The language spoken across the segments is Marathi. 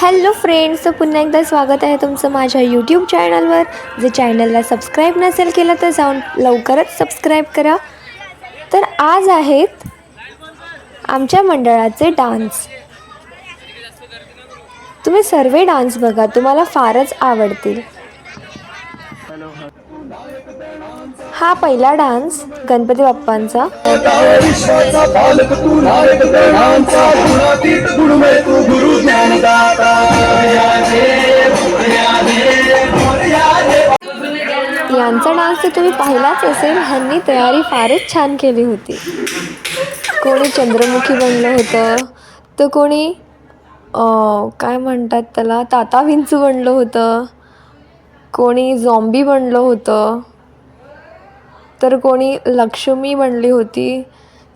हॅलो फ्रेंड्स पुन्हा एकदा स्वागत आहे तुमचं माझ्या यूट्यूब चॅनलवर जे चॅनलला सबस्क्राईब नसेल केलं तर जाऊन लवकरच सबस्क्राईब करा. तर आज आहेत आमच्या मंडळाचे डान्स तुम्ही सर्व डान्स बघा तुम्हाला फारच आवडतील. हा पहिला डान्स गणपती बाप्पांचा. यांचा डान्स तर तुम्ही पाहिलाच असेल ह्यांनी तयारी फारच छान केली होती. कोणी चंद्रमुखी बनलं होतं तर कोणी काय म्हणतात त्याला ताता विंचू बनलं होतं कोणी झॉम्बी बनलं होतं. तर कोणी लक्ष्मी बनली होती.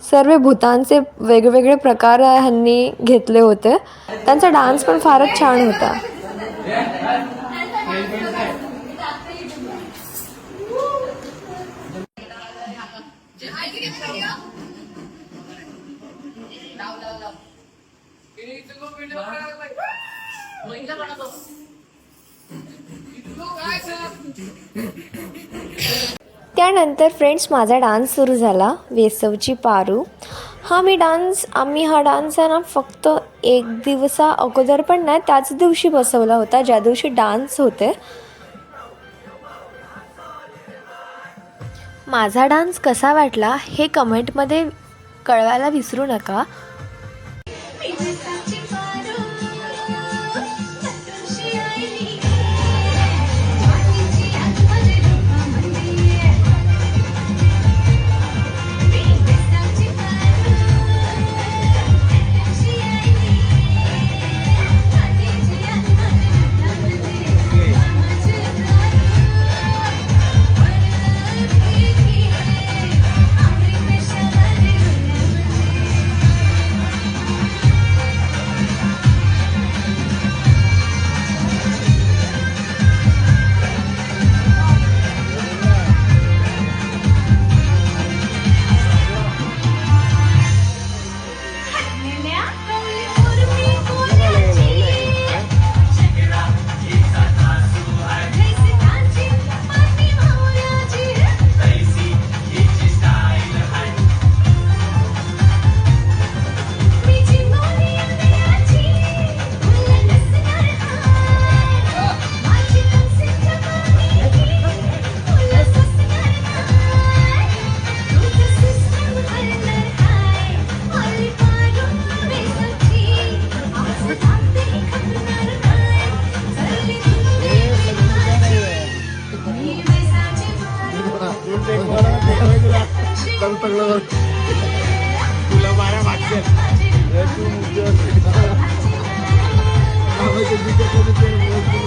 सर्व भूतांचे वेगवेगळे प्रकार ह्यांनी घेतले होते. त्यांचा डान्स पण फारच छान होता. त्यानंतर फ्रेंड्स माझा डान्स सुरू झाला वेसवची पारू. हा मी डान्स आम्ही हा डान्स आहे ना फक्त एक दिवसा अगोदर पण नाही त्याच दिवशी बसवला होता ज्या दिवशी डान्स होते. माझा डान्स कसा वाटला हे कमेंटमध्ये कळवायला विसरू नका. फ्रेंड्स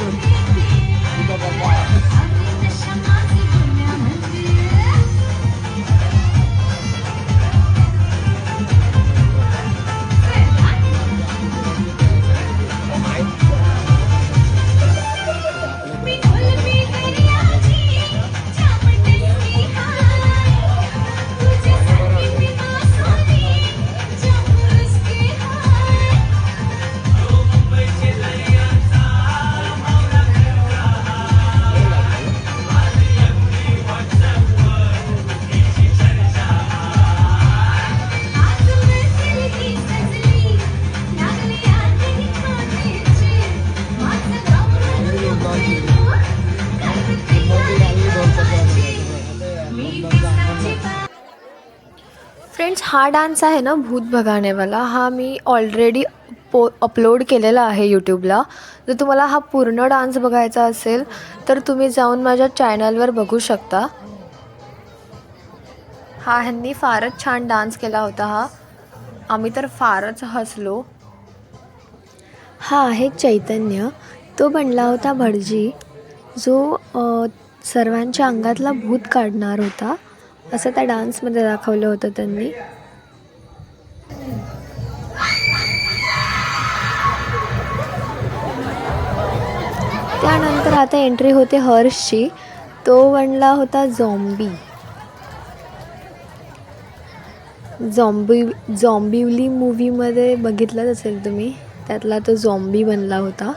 हा डान्स आहे ना भूत भगाणेवाला हा मी ऑलरेडी पो अपलोड केलेला आहे यूट्यूबला जर तुम्हाला हा पूर्ण डान्स बघायचा असेल तर तुम्ही जाऊन माझ्या चॅनलवर बघू शकता. हा ह्यांनी फारच छान डान्स केला होता हा. आम्ही तर फारच हसलो. हा आहे चैतन्य. तो बनला होता भटजी जो सर्वांच्या अंगातला भूत काढणार होता. असं त्या डान्समध्ये दाखवलं होतं त्यांनी. त्यानंतर आता एंट्री होते हर्षची. तो बनला होता झॉम्बी झॉम्बी झॉम्बिवली मूवीमध्ये बघितलंच असेल तुम्ही. त्यातला तो झॉम्बी बनला होता.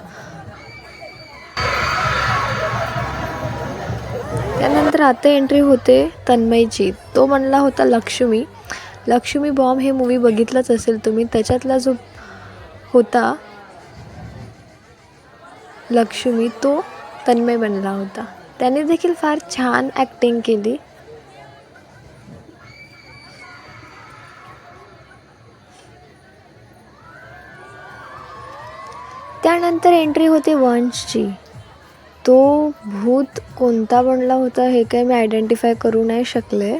त्यानंतर आता एंट्री होते तन्मयची. तो बनला होता लक्ष्मी. लक्ष्मी बॉम्ब हे मूवी बघितलंच असेल तुम्ही. त्याच्यातला जो होता लक्ष्मी तो तन्मय बनला होता. त्याने देखील फार छान ॲक्टिंग केली. त्यानंतर एंट्री होते वंशची. तो भूत कोणता बनला होता हे काही मी आयडेंटिफाय करू नाही शकले.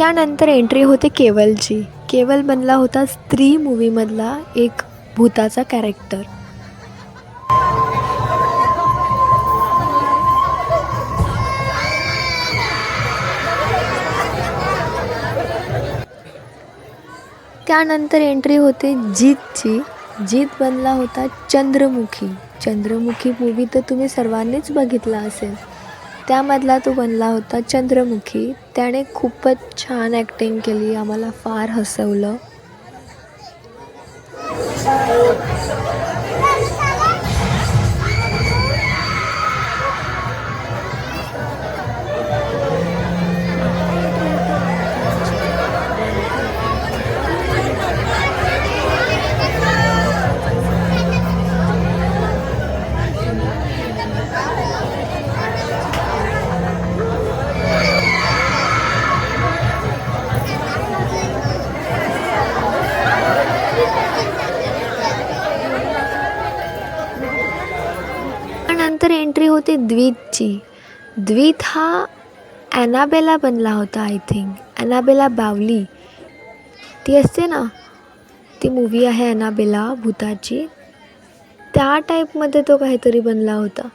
त्यानंतर एंट्री होते केवलची केवल बनला होता स्त्री मूवीमधला एक भूताचा कॅरेक्टर त्यानंतर एंट्री होते जीतची. जीत बनला होता चंद्रमुखी. चंद्रमुखी मूवी तर तुम्ही सर्वांनीच बघितला असेल. त्यामधला तो बनला होता चंद्रमुखी. त्याने खूपच छान ॲक्टिंग केली आम्हाला फार हसवलं. होती द्वितची. द्वित हा ॲनाबेला बनला होता आय थिंक ॲनाबेला बावली. ती असते ना ती मूवी आहे ॲनाबेला भूताची. त्या टाईपमध्ये तो काहीतरी बनला होता.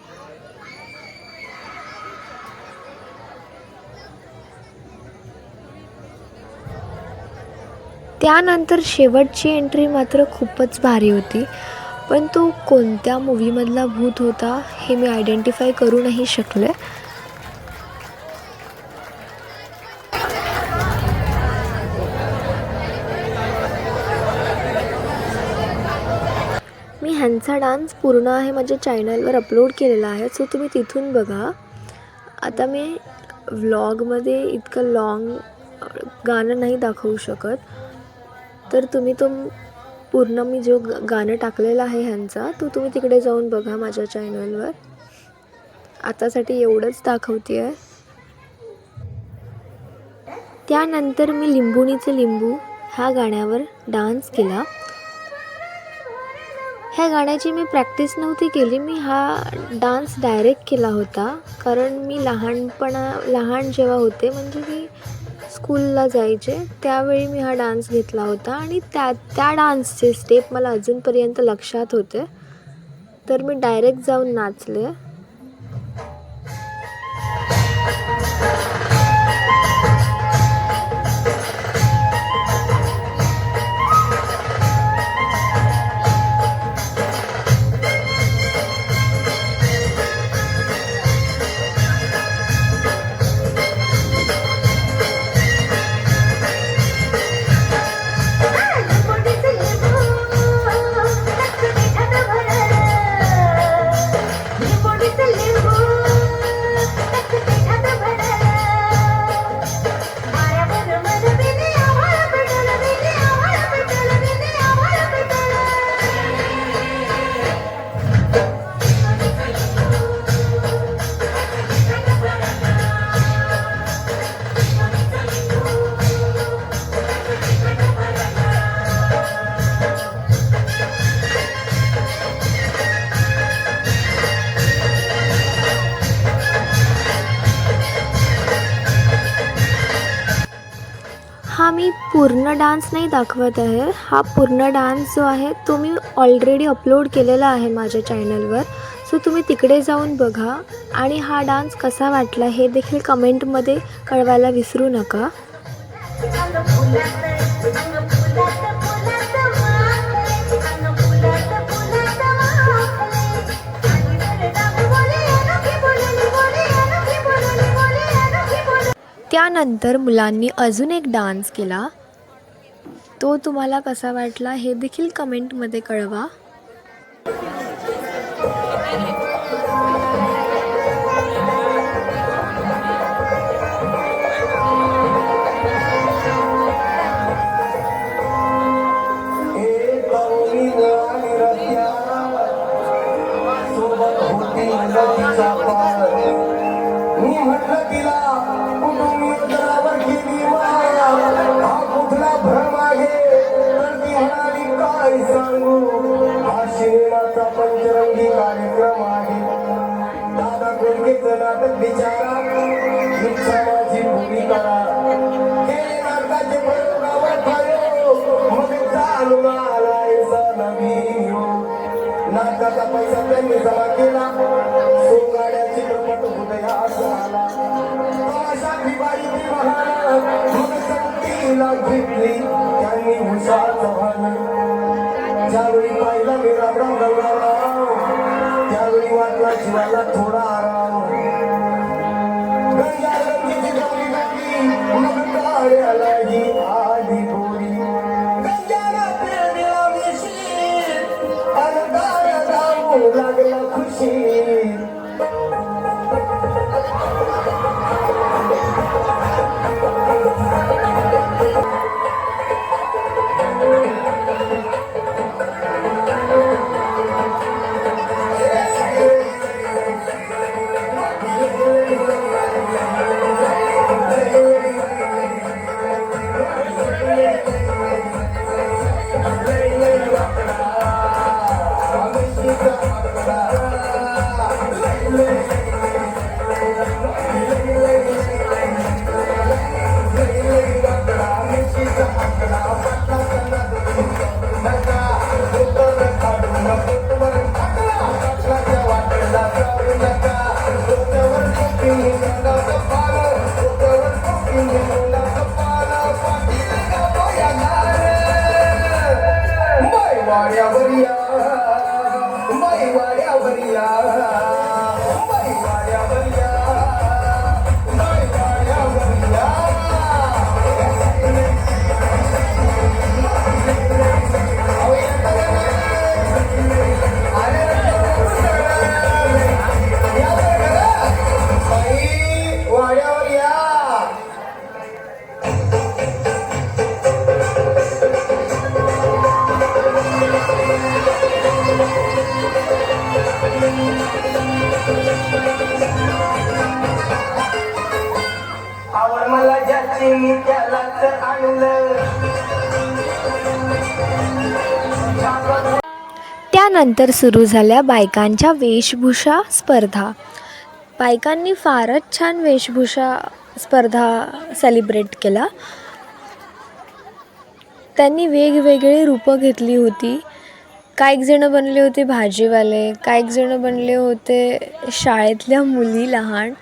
त्यानंतर शेवटची एंट्री मात्र खूपच भारी होती. पण तो कोणत्या मूवीमधला भूत होता हे मी आयडेंटिफाय करू नाही शकले मी ह्यांचा डान्स पूर्ण आहे माझ्या चॅनलवर अपलोड केलेला आहे सो तुम्ही तिथून बघा. आता मी व्लॉगमध्ये इतकं लाँग गाणं नाही दाखवू शकत. तर तुम्ही तो पूर्ण मी जो ग- गाणं टाकलेलं आहे ह्यांचा तो तुम्ही तिकडे जाऊन बघा माझ्या चॅनलवर आतासाठी एवढंच दाखवते आहे त्यानंतर मी लिंबुणीचे लिंबू ह्या गाण्यावर डान्स केला. ह्या गाण्याची मी प्रॅक्टिस नव्हती केली मी हा डान्स डायरेक्ट केला होता. कारण मी लहानपणा लहान जेव्हा होते म्हणजे मी स्कूलला जायचे त्यावेळी मी हा डान्स घेतला होता आणि त्या त्या डान्सचे स्टेप मला अजूनपर्यंत लक्षात होते. तर मी डायरेक्ट जाऊन नाचले. हा मी पूर्ण डान्स नाही दाखवत आहे. हा पूर्ण डान्स जो आहे तो मी ऑलरेडी अपलोड केलेला आहे माझ्या चॅनलवर सो तुम्ही तिकडे जाऊन बघा. आणि हा डान्स कसा वाटला हे देखील कमेंटमध्ये कळवायला विसरू नका. त्यानंतर मुलांनी अजून एक डान्स केला. तो तुम्हाला कसा वाटला हे देखील कमेंटमध्ये कळवा. कोणकेचं नाटक बिचारा माझी भूमिका. केले नाटकाचे प्रयोगावर प्रयोग मग चालून आलाय नवीन नाटकाचा पैसा त्यांनी जमा केला. सोंगाड्या चित्रपट आला तमाशा दिवाळी ती मग संगतीला घेतली. त्यांनी उषा चव्हाण. ज्यावेळी पाहिला मी रामराम गंगाराम त्यावेळी वाटला जीवाला थोडा आराम. ਵਾੜਿਆ ਵਰਿਆ त्यानंतर सुरू झाल्या बायकांच्या वेशभूषा स्पर्धा. बायकांनी फारच छान वेशभूषा स्पर्धा सेलिब्रेट केला. त्यांनी वेगवेगळी रूपं घेतली होती. काही जणं बनले होते भाजीवाले काही जणं बनले होते शाळेतल्या मुली लहान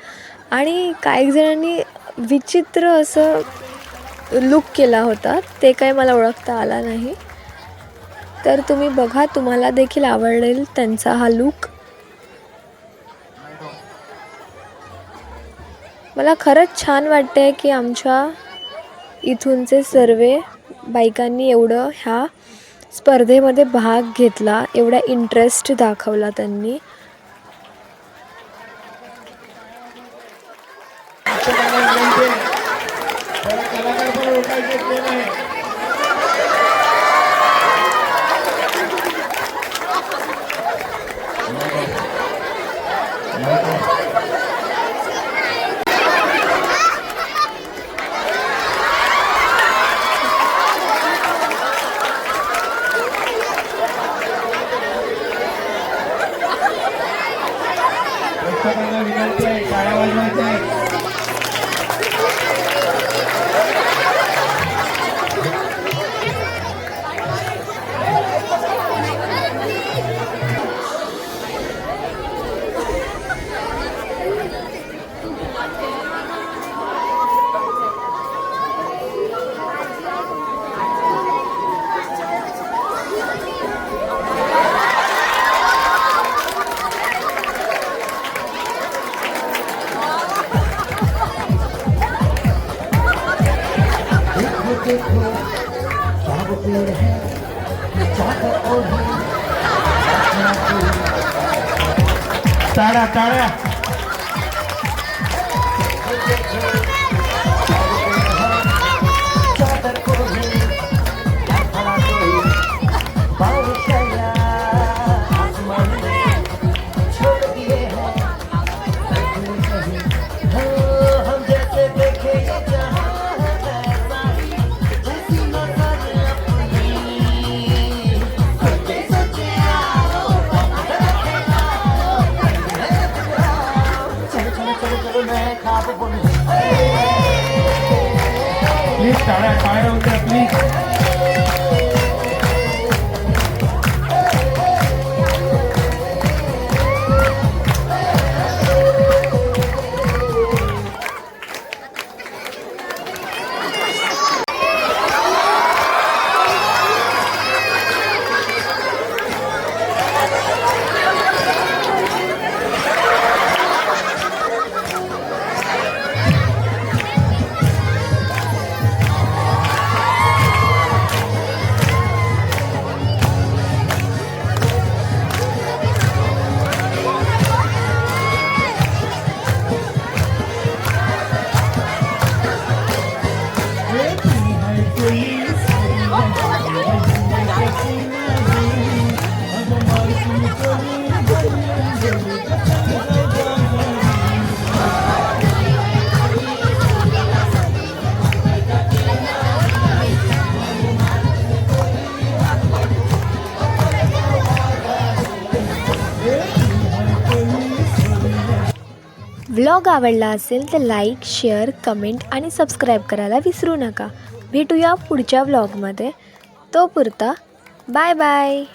आणि काही जणांनी विचित्र असं लुक केला होता. ते काही मला ओळखता आला नाही. तर तुम्ही बघा तुम्हाला देखील आवडेल त्यांचा हा लूक मला खरंच छान वाटतंय की आमच्या इथूनचे सर्व बायकांनी एवढं ह्या स्पर्धेमध्ये भाग घेतला एवढा इंटरेस्ट दाखवला त्यांनी. शिक्षकांना विनंती आहे शाळा वाजवायचं आहे. टाळ्या वाजवायच्या आहेत टाळ्या टाळ्या प्लीज Vlog आवडला असेल तर लाईक शेअर कमेंट आणि सबस्क्राईब करायला विसरू नका. भेटूया पुढच्या व्लॉगमध्ये. तो पुरता Bye-bye!